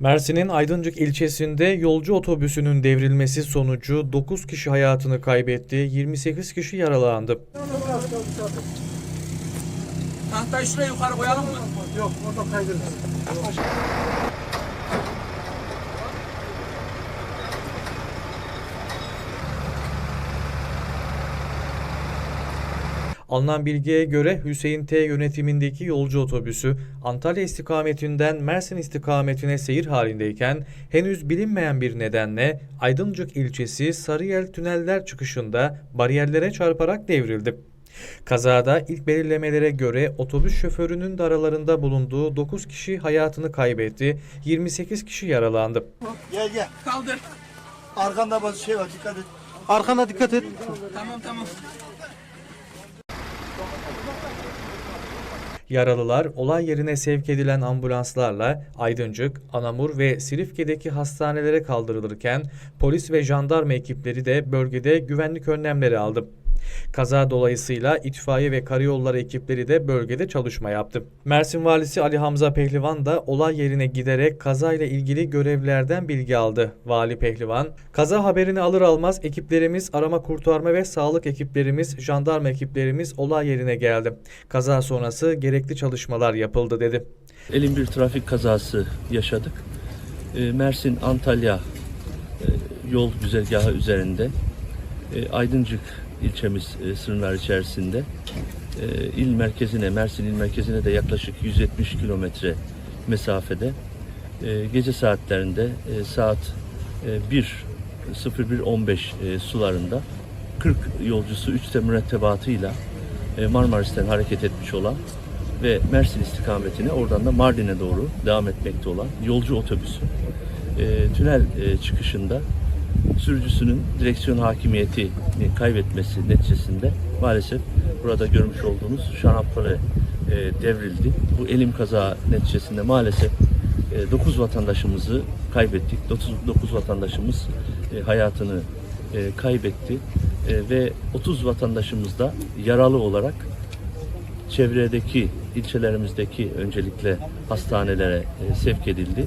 Mersin'in Aydıncık ilçesinde yolcu otobüsünün devrilmesi sonucu 9 kişi hayatını kaybetti, 28 kişi yaralandı. Tahtayı şuraya yukarı koyalım mı? Yok orada kaydırırız. Alınan bilgiye göre Hüseyin T yönetimindeki yolcu otobüsü Antalya istikametinden Mersin istikametine seyir halindeyken henüz bilinmeyen bir nedenle Aydıncık ilçesi Sarıyel tüneller çıkışında bariyerlere çarparak devrildi. Kazada ilk belirlemelere göre otobüs şoförünün de aralarında bulunduğu 9 kişi hayatını kaybetti, 28 kişi yaralandı. Gel gel. Kaldır. Arkanda bazı şey var dikkat et. Arkana dikkat et. Tamam tamam. Yaralılar olay yerine sevk edilen ambulanslarla Aydıncık, Anamur ve Silifke'deki hastanelere kaldırılırken polis ve jandarma ekipleri de bölgede güvenlik önlemleri aldı. Kaza dolayısıyla itfaiye ve karayolları ekipleri de bölgede çalışma yaptı. Mersin Valisi Ali Hamza Pehlivan da olay yerine giderek kazayla ilgili görevlerden bilgi aldı. Vali Pehlivan, kaza haberini alır almaz ekiplerimiz arama kurtarma ve sağlık ekiplerimiz, jandarma ekiplerimiz olay yerine geldi. Kaza sonrası gerekli çalışmalar yapıldı dedi. Elin bir trafik kazası yaşadık. E, Mersin Antalya e, yol güzergahı üzerinde e, Aydıncık ilçemiz e, sınırlar içerisinde. E, il merkezine Mersin il merkezine de yaklaşık 170 kilometre mesafede. E, gece saatlerinde e, saat e, 1 01.15 e, sularında 40 yolcusu 3 mürettebatıyla e, Marmaris'ten hareket etmiş olan ve Mersin istikametine oradan da Mardin'e doğru devam etmekte olan yolcu otobüsü e, tünel e, çıkışında sürücüsünün direksiyon hakimiyetini kaybetmesi neticesinde maalesef burada görmüş olduğunuz şanapları e, devrildi. Bu elim kaza neticesinde maalesef 9 vatandaşımızı kaybettik. 9, vatandaşımız e, hayatını e, kaybetti E, ve 30 vatandaşımız da yaralı olarak çevredeki ilçelerimizdeki öncelikle hastanelere e, sevk edildi.